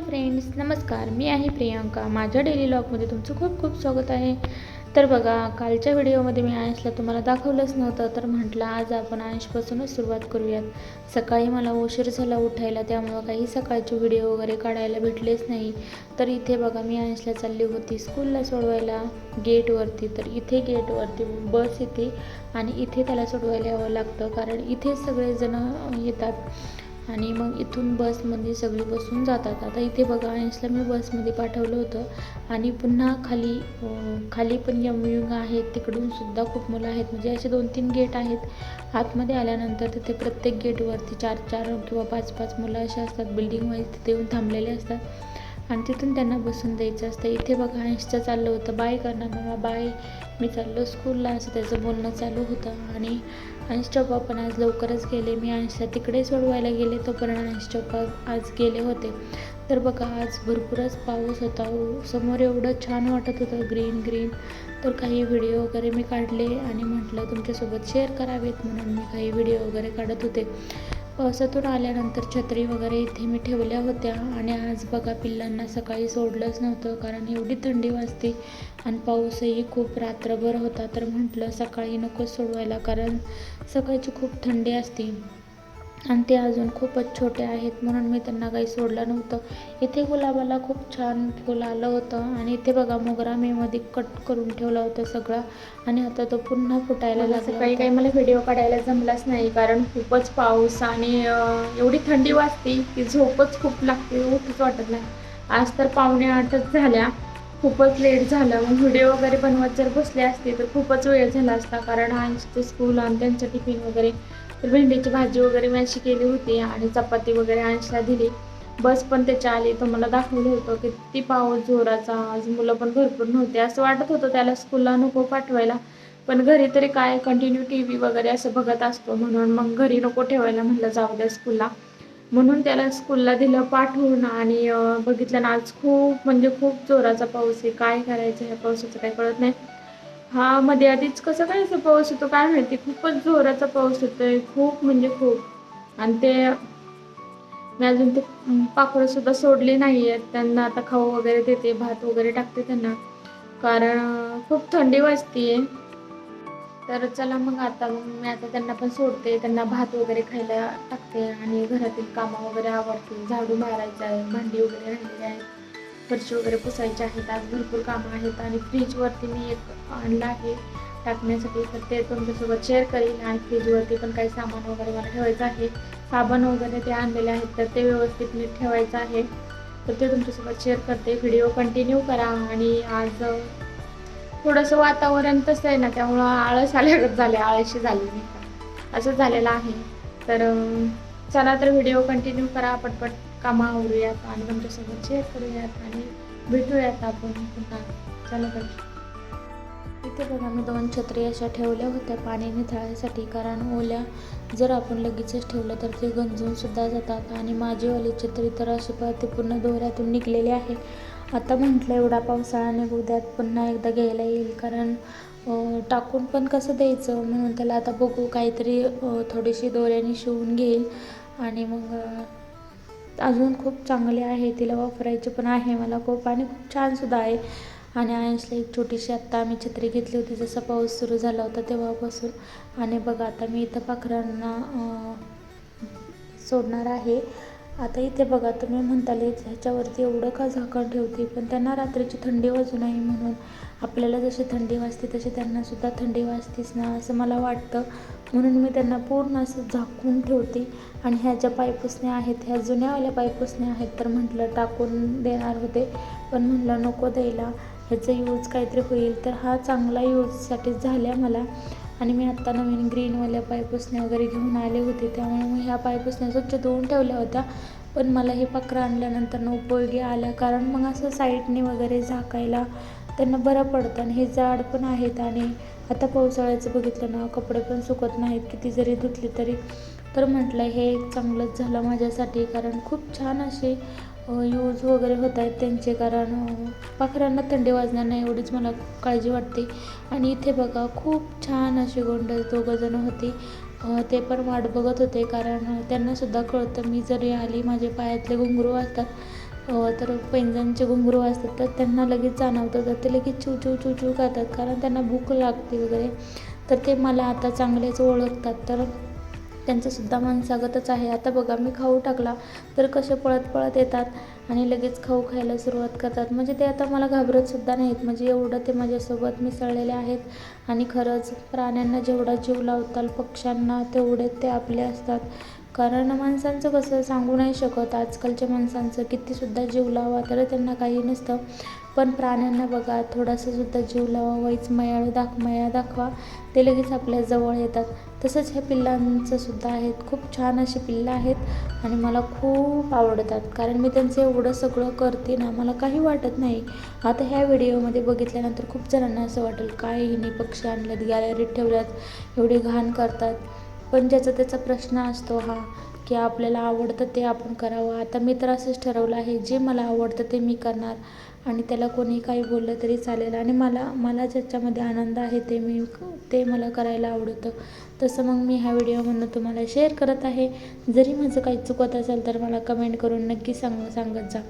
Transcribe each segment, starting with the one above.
Hello friends नमस्कार. मी आहे प्रियांका. माझ्या डेली लॉगमध्ये तुमचं खूप खूप स्वागत आहे. तर बघा कालच्या व्हिडिओमध्ये मी आयशला तुम्हाला दाखवलंच नव्हतं तर म्हटलं आज आपण आयशपासूनच सुरुवात करूयात. सकाळी मला उशीर झाला उठायला त्यामुळं काही सकाळचे व्हिडिओ वगैरे काढायला भेटलेच नाही. तर इथे बघा मी आयशला चालली होती स्कूलला सोडवायला गेटवरती. तर इथे गेटवरती बस येते आणि इथे त्याला सोडवायला यावं लागतं कारण इथे सगळेजणं येतात. आणि मग इथून बसमध्ये सगळी बसून जातात. आता इथे बघा आयन्सला मी बसमध्ये पाठवलं होतं. आणि पुन्हा खाली खाली पण यमयुंग आहेत. तिकडून सुद्धा खूप मुलं आहेत. म्हणजे असे दोन तीन गेट आहेत. आतमध्ये आल्यानंतर तिथे प्रत्येक गेटवरती चार चार किंवा पाच पाच मुलं असे असतात. बिल्डिंग वाईज तिथे येऊन थांबलेले असतात. आणि तिथून त्यांना बसून द्यायचं असतं. इथे बघा अंशचं चाललं होतं. बाय करणार बाबा बाय. मी चाललो स्कूलला असं त्याचं बोलणं चालू होतं. आणि अंशच्या पप्पा पण आज लवकरच गेले. मी अंशला तिकडे सोडवायला गेले. तोपर्यंत अंशच्या पप्पा आज गेले होते. तर बघा आज भरपूरच पाऊस होता हो. समोर एवढं छान वाटत होतं ग्रीन ग्रीन तर काही व्हिडिओ वगैरे मी काढले आणि म्हटलं तुमच्यासोबत शेअर करावेत म्हणून मी काही व्हिडिओ वगैरे काढत होते. पावसातून आल्यानंतर छत्री वगैरे इथे मी ठेवल्या होत्या. आणि आज बघा पिल्लांना सकाळी सोडलंच नव्हतं कारण एवढी थंडी वाजते आणि पाऊसही खूप रात्रभर होता. तर म्हटलं सकाळी नको सोडवायला कारण सकाळची खूप थंडी असते. आणि ते अजून खूपच छोटे आहेत म्हणून मी त्यांना काही सोडलं नव्हतं. इथे गुलाबाला खूप छान फुल आलं होतं आणि इथे बघा मोगरा मी मध्ये कट करून ठेवला होता सगळा. आणि आता तो पुन्हा फुटायला लागला सकाळी काही मला व्हिडिओ काढायला जमलाच नाही कारण खूपच पाऊस आणि एवढी थंडी वाजते की झोपच खूप लागते उठूच वाटत नाही. आज तर पावणे आठच झाल्या. खूपच लेट झालं. मग व्हिडिओ वगैरे बनवत जर बसले असते तर खूपच वेळ झाला असता कारण आईचं स्कूल आणि त्यांचं टिफिन वगैरे तर भेंडीची भाजी वगैरे मी अशी केली होती आणि चपाती वगैरे अंशला दिली. बस पण त्याच्या आली तर मला दाखवलं होतं की किती पाऊस जोराचा आज मुलं पण भरपूर नव्हते. असं वाटत होतं त्याला स्कूलला नको पाठवायला पण घरी तरी काय कंटिन्यू टी व्ही वगैरे असं बघत असतो म्हणून मग घरी नको ठेवायला म्हटलं जाऊ द्या स्कूलला म्हणून त्याला स्कूलला दिलं पाठवून आणि बघितलं ना आज खूप म्हणजे खूप जोराचा पाऊस आहे. काय करायचं ह्या पावसाचं काय कळत नाही. हा मध्ये आधीच कसं काय असं पाऊस होतो काय माहिती. खूपच जोराचा पाऊस होतोय खूप म्हणजे खूप. आणि ते मी अजून ते पाखरं सुद्धा सोडली नाही आहेत त्यांना आता खाऊ वगैरे देते भात वगैरे टाकते त्यांना. कारण खूप थंडी वाजतीये. तर चला मग आता मी आता त्यांना पण सोडते. त्यांना भात वगैरे खायला टाकते. आणि घरातील कामं वगैरे आवडते झाडू मारायचं आहे भांडी वगैरे राहिलेली आहेत. फरशी वगैरे पुसायची आहेत. आज भरपूर कामं आहेत आणि फ्रीजवरती मी एक आणलं आहे टाकण्यासाठी. तर ते तुमच्यासोबत शेअर करीन आणि फ्रीजवरती पण काही सामान वगैरे मला ठेवायचं आहे. साबण वगैरे ते आणलेले आहेत तर ते व्यवस्थित नीट ठेवायचं आहे. तर ते तुमच्यासोबत शेअर करते. व्हिडिओ कंटिन्यू करा आणि आज थोडंसं वातावरण तसं आहे ना त्यामुळं आळस आल्यागत झाले आळशी झाली नाही का असं झालेलं आहे. तर चला तर व्हिडिओ कंटिन्यू करा पटपट. कामा आवरूयात आणि तुमच्यासोबत शेअर करूयात आणि भेटूयात आपण पुन्हा. चला तर. इथे बघा मी दोन छत्री अशा ठेवल्या होत्या. पाणी निथळायसाठी कारण ओल्या जर आपण लगेचच ठेवलं तर ते गंजून सुद्धा जातात. आणि माझीवाली छत्री तर अशी पाहते पूर्ण दोऱ्यातून निघलेली आहे. आता म्हटलं एवढा पावसाळा निघू द्यात पुन्हा एकदा घ्यायला येईल. कारण टाकून पण कसं द्यायचं? म्हणून त्याला आता बघू काहीतरी थोडीशी दोऱ्याने शिवून घेईल. आणि मग अजून खूप चांगले आहे तिला वापरायचे पण आहे मला खूप आणि खूप छानसुद्धा आहे. आणि आयन्सला एक छोटीशी आत्ता आम्ही छत्री घेतली होती जसा पाऊस सुरू झाला होता तेव्हापासून. आणि बघा आता मी इथं पाखरांना सोडणार आहे. आता इथे बघा तुम्ही म्हणताले ह्याच्यावरती एवढं का झाकण ठेवते? पण त्यांना रात्रीची थंडी वाजू नये म्हणून. आपल्याला जशी थंडी वाजते तशी त्यांनासुद्धा थंडी वाजतेच ना असं मला वाटतं. म्हणून मी त्यांना पूर्ण असं झाकून ठेवते. आणि ह्या ज्या पायपुसण्या आहेत ह्या जुन्यावाल्या पायपुसण्या आहेत तर म्हटलं टाकून देणार होते. पण म्हटलं नको द्यायला. ह्याचा यूज काहीतरी होईल. तर हा चांगला यूजसाठी झाला मला. आणि मी आत्ता नवीन ग्रीनवाल्या पायपुसण्या वगैरे घेऊन आले होते. त्यामुळे मी ह्या पायपुसण्या स्वच्छ धुवून ठेवल्या होत्या. पण मला हे पाखरं आणल्यानंतर उपयोगी आल्या. कारण मग असं साईडने वगैरे झाकायला त्यांना बरं पडतं आणि हे जाड पण आहेत. आणि आता पावसाळ्याचं बघितलं ना कपडे पण सुकत नाहीत. किती जरी धुतली तरी. तर म्हटलं हे एक चांगलंच झालं माझ्यासाठी. कारण खूप छान असे यूज वगैरे होत आहेत त्यांचे कारण पाखरांना थंडी वाजणार नाही एवढीच मला काळजी वाटते. आणि इथे बघा खूप छान असे गोंड दोघंजणं होती. ते पण वाट बघत होते कारण त्यांनासुद्धा कळतं मी जरी आली माझे पायातले घुंगरू असतात तर पैंजणचे घुंगरू असतात तर त्यांना लगेच जाणवतं तर ते लगेच चिव चिव चिव चिव करतात कारण त्यांना भूक लागते वगैरे. तर ते मला आता चांगलेच ओळखतात. तर त्यांचंसुद्धा मनसागतच आहे. आता बघा मी खाऊ टाकला तर कसे पळत पळत येतात आणि लगेच खाऊ खायला सुरुवात करतात. म्हणजे ते आता मला घाबरतसुद्धा नाहीत. म्हणजे एवढं ते माझ्यासोबत मिसळलेले आहेत आणि खरंच प्राण्यांना जेवढा जीव लावताल पक्ष्यांना तेवढे ते आपले असतात. कारण माणसांचं कसं सांगू नाही शकत. आजकालच्या माणसांचं कितीसुद्धा जीव लावा तर त्यांना काही नसतं. पण प्राण्यांना बघा थोडासासुद्धा जीव लावा वाईच मयाळ दाख मया दाखवा ते लगेच आपल्या जवळ येतात. तसंच ह्या पिल्लांचं सुद्धा आहेत. खूप छान अशी पिल्लं आहेत आणि मला खूप आवडतात. कारण मी त्यांचं एवढं सगळं करते ना मला काही वाटत नाही. आता ह्या व्हिडिओमध्ये बघितल्यानंतर खूप जणांना असं वाटेल काय हिने पक्षी आणल्यात गॅलरीत ठेवल्यात एवढे घाण करतात. पण ज्याचा त्याचा प्रश्न असतो हा की आपल्याला आवडतं ते आपण करावं. आता मी तर असंच ठरवलं आहे जे मला आवडतं ते मी करणार. आणि त्याला कोणी काही बोललं तरी चालेल. आणि मला मला ज्याच्यामध्ये आनंद आहे ते मी ते मला करायला आवडतं. तसं मग मी ह्या व्हिडिओमधून तुम्हाला शेअर करत आहे. जरी माझं काही चुकत असेल तर मला कमेंट करून नक्की सांग सांगत जा.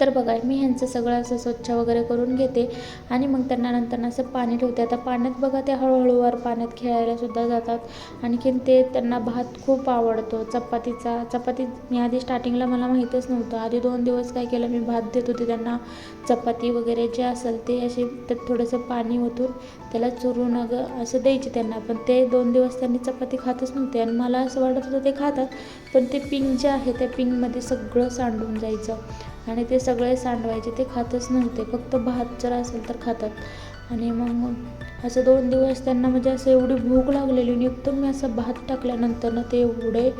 तर बघा मी ह्यांचं सगळं असं स्वच्छ वगैरे करून घेते आणि मग त्यांना नंतर असं पाणी ठेवते. आता पाण्यात बघा ते हळूहळू वर पाण्यात खेळायलासुद्धा जातात. आणखीन ते त्यांना भात खूप आवडतो. चपातीचा चपाती मी आधी स्टार्टिंगला मला माहीतच नव्हतं. आधी दोन दिवस काय केलं मी भात देत होते त्यांना. चपाती वगैरे जे असेल ते असे त्यात थोडंसं पाणी ओतून त्याला चुरून अगं असं द्यायचे त्यांना. पण ते दोन दिवस त्यांनी चपाती खातच नव्हते. आणि मला असं वाटत होतं ते खातात पण ते पिंग जे आहे त्या पिंगमध्ये सगळं सांडून जायचं. आणि ते सगळे सांडवायचे ते खातच नव्हते. फक्त भात जर असेल तर खातात. आणि मग असं दोन दिवस त्यांना म्हणजे असं एवढी भूक लागलेली आणि एकदम मी असं भात टाकल्यानंतर ना ते एवढे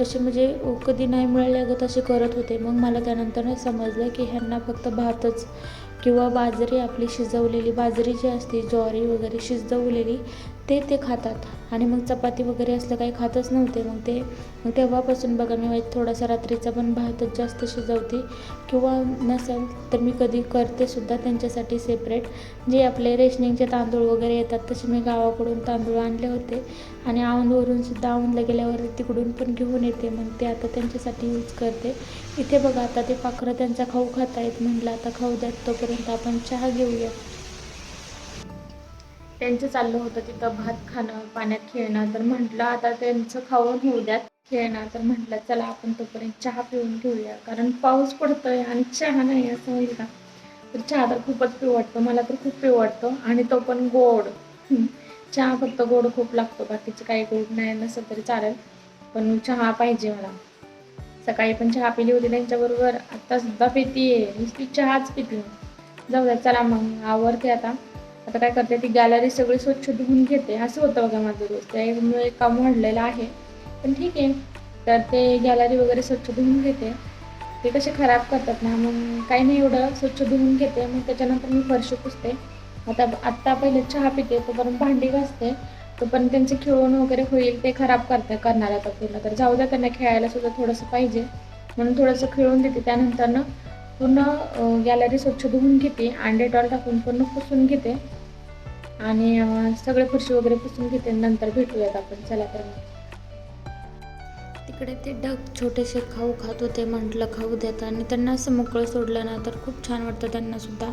असे म्हणजे कधी नाही मिळाल्यागत असे करत होते. मग मला त्यानंतर समजलं की ह्यांना फक्त भातच किंवा बाजरी आपली शिजवलेली बाजरी जी असते ज्वारी वगैरे शिजवलेली ते ते खातात. आणि मग चपाती वगैरे असलं काही खातच नव्हते. मग ते मग तेव्हापासून बघा मी थोडासा रात्रीचा पण भातच जास्त शिजवते. किंवा नसेल तर मी कधी करते सुद्धा त्यांच्यासाठी सेपरेट जे आपले रेशनिंगचे तांदूळ वगैरे येतात तसे मी गावाकडून तांदूळ आणले होते. आणि औंधवरून सुद्धा औंधला गेल्यावर तिकडून पण घेऊन येते. मग ते आता त्यांच्यासाठी यूज करते. इथे बघा आता ते पाखरं त्यांचा खाऊ खात आहेत म्हटलं आता खाऊ द्यात तोपर्यंत आपण चहा घेऊया त्यांचं चाललं होतं तिथं भात खाणं पाण्यात खेळणं. तर म्हटलं आता त्यांचं खाऊन होऊ द्यात खेळणं. तर म्हटलं चला आपण तोपर्यंत चहा पिऊन घेऊया. कारण पाऊस पडतोय आणि चहा नाही असं होईल का? तर चहा तर खूपच पिऊ वाटतो. मला तर खूप पिऊ वाटतो. आणि तो पण गोड. चहा फक्त गोड खूप लागतो. बाकीचं काही गोड नाही नसं तरी चालेल. पण चहा पाहिजे मला. सकाळी पण चहा पिली होती त्यांच्याबरोबर. आता सुद्धा पितीये. नुसती चहाच पिती. जाऊ द्या चला मग. आवडते आता. आता काय करते ती गॅलरी सगळी स्वच्छ धुवून घेते. असं होतं बघा माझं रोज. त्यामुळे काम वाढलेलं आहे. पण ठीक आहे. तर ते गॅलरी वगैरे स्वच्छ धुवून घेते. ते कसे खराब करतात ना मग काही नाही एवढं. स्वच्छ धुवून घेते. मग त्याच्यानंतर मी फरशी पुसते. आता आत्ता पहिले चहा पिते तोपर्यंत भांडी घासते. तोपर्यंत त्यांचे खेळून वगैरे होईल ते खराब करते करणार आता पूर्ण. तर जाऊ द्या त्यांना खेळायला सुद्धा थोडंसं पाहिजे. म्हणून थोडंसं खेळून देते. त्यानंतर ना पूर्ण गॅलरी स्वच्छ धुवून घेते. आणि डेटॉल टाकून पूर्ण पुसून घेते. आणि सगळे फरशी वगैरे पुसून घेते नंतर भेटूयात आपण. चला तर तिकडे ते ढग छोटेसे खाऊ खात होते म्हटलं खाऊ देत आणि त्यांना असं मोकळं सोडलं ना तर खूप छान वाटतं त्यांना सुद्धा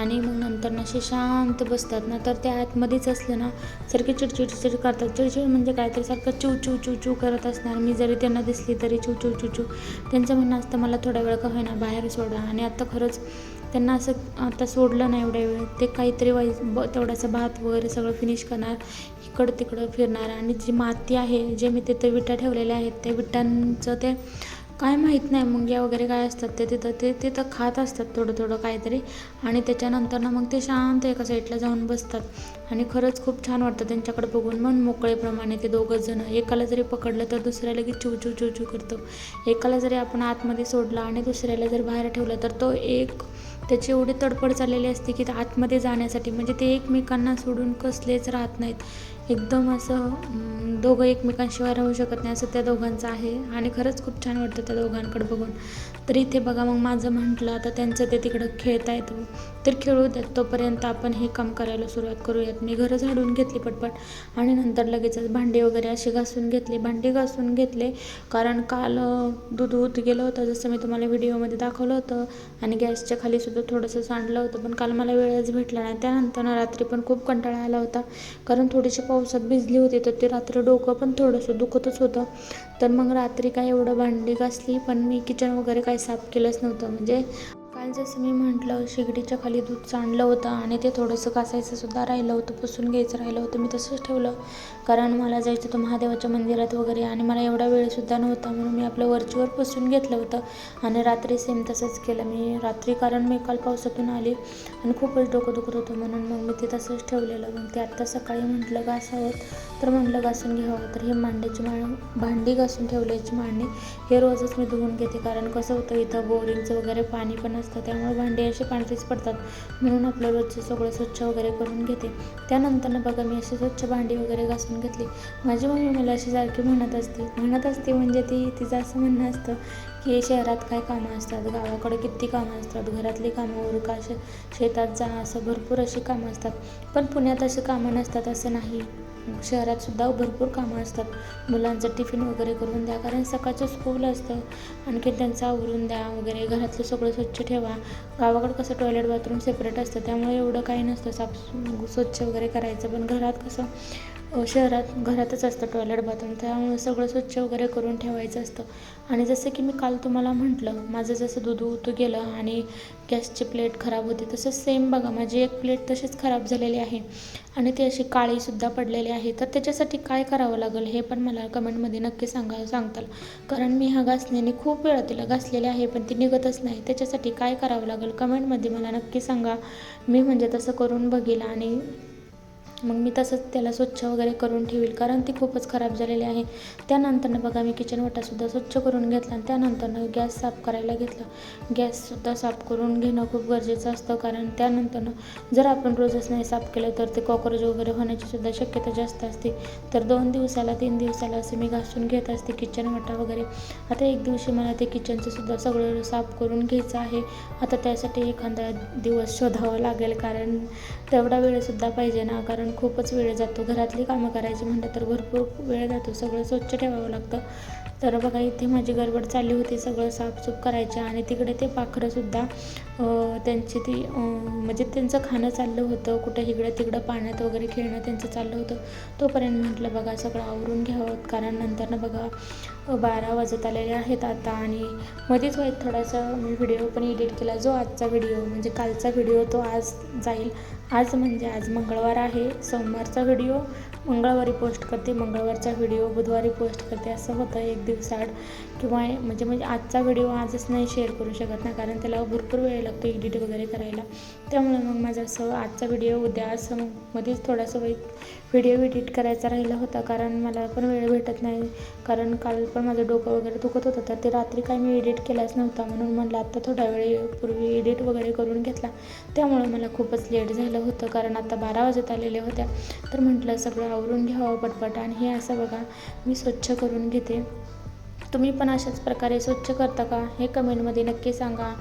आणि मग नंतर ना असे शांत बसतात ना तर ते आतमध्येच असले ना सारखे चिडचिड चिडचिड करतात. चिडचिड म्हणजे काय तर सारखं चिव चिव चिव चिव करत असणार. मी जरी त्यांना दिसली तरी चिव चिव चिव चिव. त्यांचं म्हणणं असतं मला थोड्या वेळ का होईना बाहेर सोडा. आणि आता खरंच त्यांना असं आता सोडलं नाही एवढ्या वेळ. ते काहीतरी वाई ब तेवढासा भात वगैरे सगळं फिनिश करणार इकडं तिकडं फिरणार आणि जी माती आहे जे मी तिथे विटा ठेवलेल्या आहेत त्या विटांचं ते काय माहीत नाही मुंग्या वगैरे काय असतात ते तिथं ते तिथं खात असतात थोडं थोडं काहीतरी आणि त्याच्यानंतर ना मग ते शांत एका साईडला जाऊन बसतात. आणि खरंच खूप छान वाटतं त्यांच्याकडे बघून. मन मोकळेप्रमाणे ते दोघं जण. एकाला जरी पकडलं तर दुसऱ्याला लगेच चू चिव चू चिव करतो. एकाला जरी आपण आतमध्ये सोडला आणि दुसऱ्याला जर बाहेर ठेवलं तर तो एक त्याची एवढी तडफड चाललेली असते की ते आतमध्ये जाण्यासाठी. म्हणजे ते एकमेकांना सोडून कसलेच राहत नाहीत. एकदम असं दोघं एकमेकांशिवाय राहू शकत नाही असं त्या दोघांचं आहे. आणि खरंच खूप छान वाटतं त्या दोघांकडे बघून. तर इथे बघा मग माझं म्हटलं आता त्यांचं ते तिकडं खेळता येतं तर खेळू द्यात तोपर्यंत आपण हे काम करायला सुरुवात करूयात. मी घरं झाडून घेतली पटपट. आणि नंतर लगेचच भांडी वगैरे अशी घासून घेतली. भांडी घासून घेतले कारण काल दूध उत गेलं होतं जसं मी तुम्हाला व्हिडिओमध्ये दाखवलं होतं. आणि गॅसच्या खाली सुद्धा थोडंसं सांडलं होतं पण काल मला वेळच भेटला नाही. त्यानंतर रात्री पण खूप कंटाळा आला होता. कारण थोडीशी पावसात भिजली होती तर ते रात्री डोकं पण थोडंसं दुखतच होतं. तर मग रात्री काय एवढं भांडी घासली पण मी किचन वगैरे काही साफ केलंच नव्हतं. म्हणजे काल जसं मी म्हटलं शेगडीच्या खाली दूध सांडलं होतं आणि ते थोडंसं घासायचं सुद्धा राहिलं होतं पुसून घ्यायचं राहिलं होतं. मी तसंच ठेवलं. कारण मला जायचं होतं महादेवाच्या मंदिरात वगैरे आणि मला एवढा वेळसुद्धा नव्हता म्हणून मी आपलं वरचीवर पुसून घेतलं होतं. आणि रात्री सेम तसंच केलं. मी रात्री कारण मी काल पावसातून आली आणि खूपच डोकं दुखत होतं म्हणून मग मी ते तसंच ठेवलेलं. मग ते आत्ता सकाळी म्हटलं घासावं तर म्हटलं घासून घ्यावं. तर हे मांड्याची मा भांडी घासून ठेवल्याची मांडणी हे रोजच मी धुवून घेते. कारण कसं होतं इथं बोरिंगचं वगैरे पाणी पण असतं. त्यामुळे भांडी अशी पांढरीच पडतात. म्हणून आपलं रोजचं सगळं स्वच्छ वगैरे करून घेते. त्यानंतर बघा मी अशी स्वच्छ भांडी वगैरे घासून घेतली. माझी मम्मी मला अशी सारखी म्हणत असते. म्हणत असते म्हणजे ती तिचं असं म्हणणं असतं की शहरात काय कामं असतात? गावाकडे किती कामं असतात? घरातली कामं उरका शे शेतात जा असं भरपूर अशी कामं असतात. पण पुण्यात अशी कामं नसतात असं नाही. शहरात सुद्धा भरपूर कामं असतात. मुलांचं टिफिन वगैरे करून द्या. कारण सकाळचं स्कूल असतं. आणखी त्यांचं आवरून द्या वगैरे. घरातलं सगळं स्वच्छ ठेवा. गावाकडं कसं टॉयलेट बाथरूम सेपरेट असतं. त्यामुळे एवढं काही नसतं. साफ स्वच्छ वगैरे करायचं. पण घरात कसं शहरात घरातच असतं टॉयलेट बाथरूम त्यामुळे सगळं स्वच्छ वगैरे करून ठेवायचं असतं. आणि जसं की मी काल तुम्हाला म्हटलं माझं जसं दूध उतू गेलं आणि गॅसची प्लेट खराब होती तसंच सेम बघा माझी एक प्लेट तशीच खराब झालेली आहे. आणि ती अशी काळीसुद्धा पडलेली आहे. तर त्याच्यासाठी काय करावं लागेल हे पण मला कमेंटमध्ये नक्की सांगा सांगताल. कारण मी ह्या घासण्याने खूप वेळा तिला घासलेली आहे पण ती निघतच नाही. त्याच्यासाठी काय करावं लागेल? कमेंटमध्ये मला नक्की सांगा. मी म्हणजे तसं करून बघेल आणि मग मी तसंच त्याला स्वच्छ वगैरे करून ठेवील कारण ती खूपच खराब झालेली आहे. त्यानंतरनं बघा मी किचन वटासुद्धा स्वच्छ करून घेतला आणि त्यानंतरनं गॅस साफ करायला घेतला. गॅससुद्धा साफ करून घेणं खूप गरजेचं असतं कारण त्यानंतरनं जर आपण रोजच नाही साफ केलं तर ते कॉक्रोच वगैरे होण्याची सुद्धा शक्यता जास्त असते. तर दोन दिवसाला तीन दिवसाला असे मी घासून घेत असते किचन वटा वगैरे. आता एक दिवशी मला ते किचनचं सुद्धा सगळं साफ करून घ्यायचं आहे. आता त्यासाठी एखादा दिवस शोधावा लागेल कारण तेवढा वेळसुद्धा पाहिजे ना कारण खूपच वेळ जातो. घरातली कामं करायची म्हटलं तर भरपूर वेळ जातो. सगळं स्वच्छ ठेवावं लागतं. तर बघा इथे माझी गडबड चालली होती. सगळं साफसूफ करायचे आणि तिकडे ते पाखरंसुद्धा त्यांची ती म्हणजे त्यांचं खाणं चाललं होतं. कुठं इकडं तिकडं पाण्यात वगैरे खेळणं त्यांचं चाललं होतं. तोपर्यंत म्हटलं बघा सगळं आवरून घ्यावं. कारण नंतरनं बघा बारा वाजत आलेले आहेत आता आणि मध्येच व्हायत थोडासा मी व्हिडिओ पण एडिट केला. जो आजचा व्हिडिओ म्हणजे कालचा व्हिडिओ तो आज जाईल. आज म्हणजे आज मंगळवार आहे सोमवारचा व्हिडिओ. मंगळवारी पोस्ट करते मंगळवारचा व्हिडिओ बुधवारी पोस्ट करते असं होतं एक दिवसाआड. किंवा म्हणजे म्हणजे आजचा व्हिडिओ आजच नाही शेअर करू शकत ना कारण त्याला भरपूर वेळ लागतो एडिट वगैरे करायला. त्यामुळे मग माझं असं आजचा व्हिडिओ उद्या असं मध्येच थोडासा वेळ व्हिडिओ एडिट करायचा राहिला होता कारण मला पण वेळ भेटत नाही. कारण काल पण माझं डोकं वगैरे दुखत होतं तर ते रात्री काय मी एडिट केलाच नव्हता. म्हणून म्हटलं आत्ता थोड्या वेळेपूर्वी एडिट वगैरे करून घेतला. त्यामुळे मला खूपच लेट झालं होतं कारण आता बारा वाजत आलेल्या होत्या. तर म्हटलं सगळं आवरून घ्यावं पटपट आणि हे असं बघा मी स्वच्छ करून घेते. तुम्ही पण अशाच प्रकारे स्वच्छ करता का? हे कमेंटमध्ये नक्की सांगा.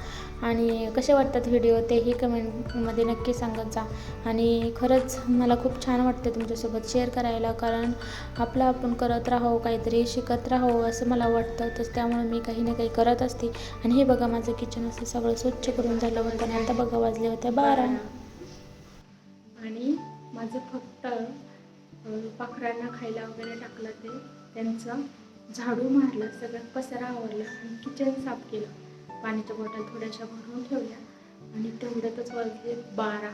आणि कसे वाटतात व्हिडिओ तेही कमेंटमध्ये नक्की सांगत जा. आणि खरंच मला खूप छान वाटतं तुमच्यासोबत शेअर करायला कारण आपलं आपण करत राहावं काहीतरी शिकत राहावं असं मला वाटतं. तर त्यामुळे मी काही ना काही करत असते. आणि हे बघा माझं किचन असं सगळं स्वच्छ करून झालं. होतं आणि आता बघा वाजले होते बारा. आणि माझं फक्त पाखरांना खायला वगैरे टाकलं ते त्यांचं. झाडू मारलं सगळं पसरा आवरला आणि किचन साफ केलं. पाण्याच्या बॉटल थोड्याशा भरून ठेवल्या आणि तेवढ्यातच वाजले बारा.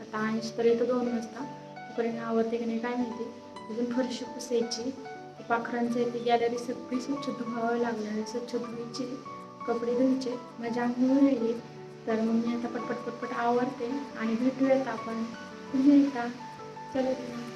आता ऐंशी तर येतं दोन वाजता. तोपर्यंत आवडते की नाही काय माहिती. अजून फरशी पुसायची. ते पाखरांचं ते गॅलरी सगळी स्वच्छ धुवावं लागणार स्वच्छ धुवायची कपडे धुवायचे. माझ्या अंगावर राहिली. तर मग मी आता पटपट पटपट आवरते आणि भेटूयात आपण. पुन्हा एकदा. चला.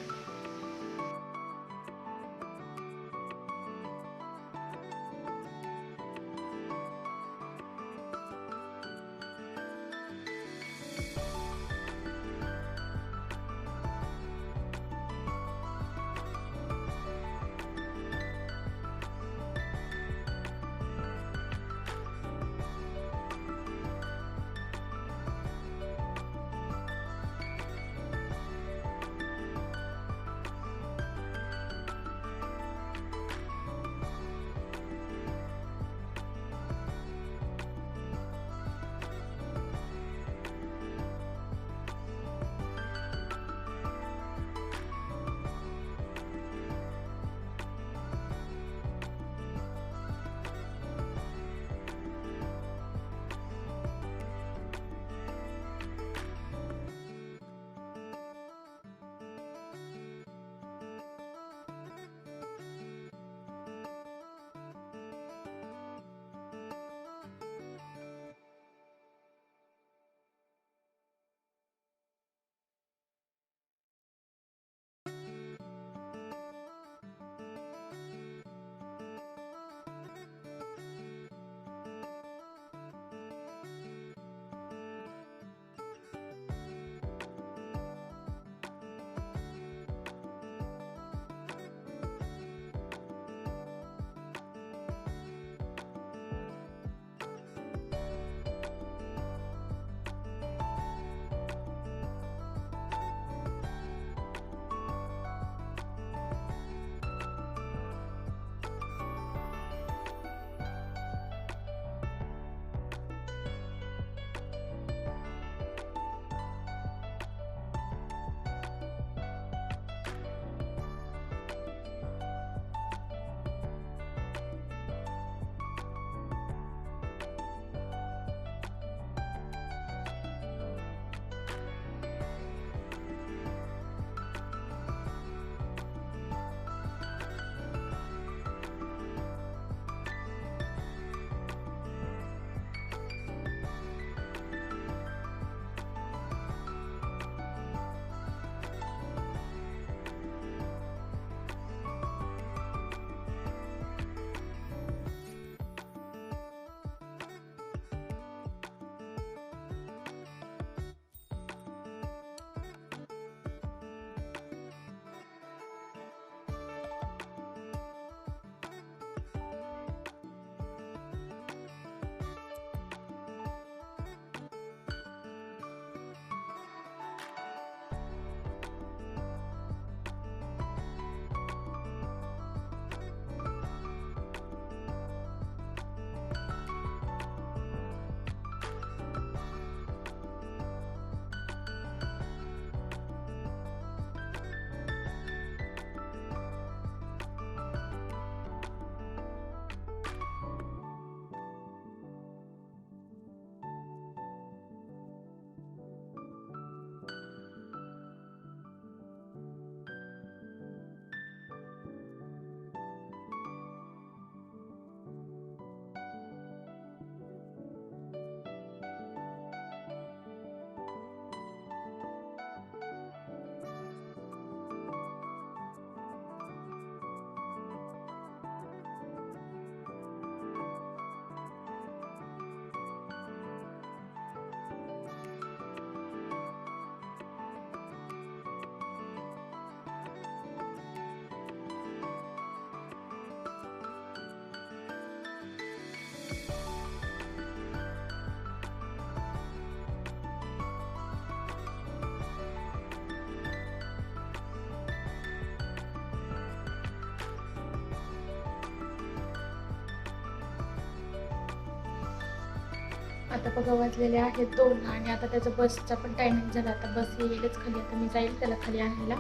आता बघा वाजलेले आहेत दोन आणि आता त्याचं बसचा पण टायमिंग झाला. आता बस येईलच खाली आता मी जाईल त्याला खाली आणायला.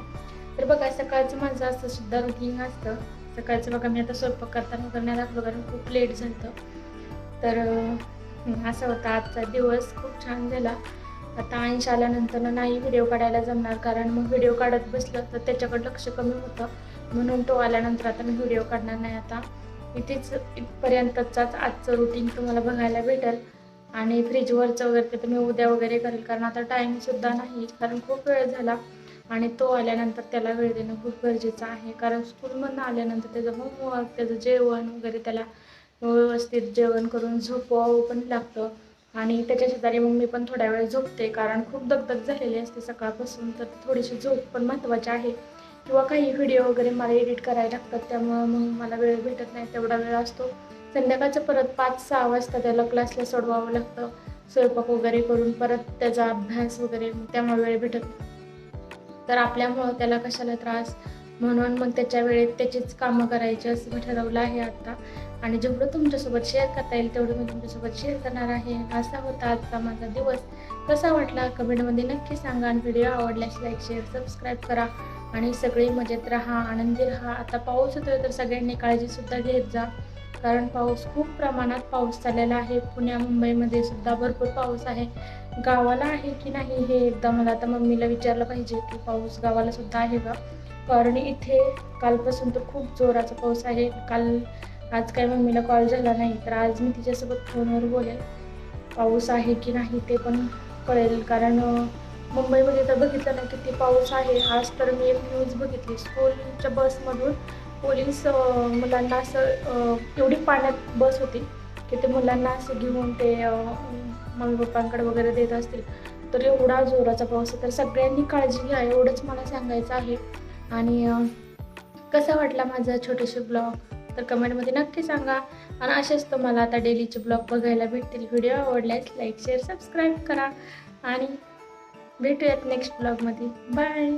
तर बघा सकाळचं माझं असं सुद्धा रुटीन असतं. सकाळचं बघा मी आता स्वयंपाक करताना वगैरे नाही दाखवलं कारण खूप लेट झालं तर अं, असं होता. आजचा दिवस खूप छान झाला. आता अंश आल्यानंतर नाही व्हिडिओ काढायला जमणार कारण मग व्हिडिओ काढत बसलं तर त्याच्याकडे लक्ष कमी होतं. म्हणून तो आल्यानंतर आता मी व्हिडिओ काढणार नाही आता. इथेच इथपर्यंतचाच आजचं रुटीन तुम्हाला बघायला भेटेल. आणि फ्रीजवरचं वगैरे ते तर मी उद्या वगैरे करेल कारण आता टाईमसुद्धा नाही कारण खूप वेळ झाला. आणि तो आल्यानंतर त्याला वेळ देणं खूप गरजेचं आहे कारण स्कूलमधनं आल्यानंतर त्याचं होमवर्क त्याचं जेवण वगैरे त्याला व्यवस्थित जेवण करून झोपवावं पण लागतं. आणि त्याच्या शेजारी मग मी पण थोड्या वेळ झोपते कारण खूप दगदग झालेली असते सकाळपासून तर थोडीशी झोप पण महत्त्वाची आहे. किंवा काही व्हिडिओ वगैरे मला एडिट करायला लागतात त्यामुळं मग मला वेळ भेटत नाही तेवढा वेळ असतो. संध्याकाळचं परत पाच सहा वाजता त्याला क्लासला सोडवावं लागतं. स्वयंपाक वगैरे करून परत त्याचा अभ्यास वगैरे त्यामुळे वेळ भेटत तर आपल्यामुळं त्याला कशाला त्रास? म्हणून मग त्याच्या वेळेत त्याचीच कामं करायची असं मी ठरवलं आहे आता. आणि जेवढं तुमच्यासोबत शेअर करता येईल तेवढं मी तुमच्यासोबत शेअर करणार आहे. असा होता आजचा माझा दिवस. कसा वाटला? कमेंटमध्ये नक्की सांगा आणि व्हिडिओ आवडल्यास लाईक शेअर सबस्क्राईब करा. आणि सगळी मजेत राहा आनंदी राहा. आता पाऊस होतोय तर सगळ्यांनी काळजीसुद्धा घेत जा. कारण पाऊस खूप प्रमाणात पाऊस चाललेला आहे. पुण्या मुंबईमध्ये सुद्धा भरपूर पाऊस आहे. गावाला आहे की नाही हे एकदा मला आता मम्मीला विचारलं पाहिजे की पाऊस गावाला सुद्धा आहे का? कारण इथे कालपासून तर खूप जोराचा पाऊस आहे. काल आज काय मम्मीला कॉल झाला नाही तर आज मी तिच्यासोबत फोनवर बोलेल पाऊस आहे की नाही ते पण कळेल. कारण मुंबईमध्ये तर बघितलं ना किती पाऊस आहे. आज तर मी एक न्यूज बघितली. स्कूलच्या बसमधून पोलीस मुलांना असं एवढी पाण्यात बस होती की ते मुलांना असं घेऊन ते मम्मी पप्पांकडे वगैरे देत असतील तर एवढा जोराचा पाऊस आहे तर सगळ्यांनी काळजी घ्या एवढंच मला सांगायचं आहे. आणि कसा वाटला माझा छोटेसे ब्लॉग? तर कमेंटमध्ये नक्की सांगा. आणि असेच तुम्हाला आता डेलीचे ब्लॉग बघायला भेटतील. व्हिडिओ आवडल्यास लाईक शेअर सबस्क्राईब करा. आणि भेटूयात नेक्स्ट ब्लॉगमध्ये. बाय!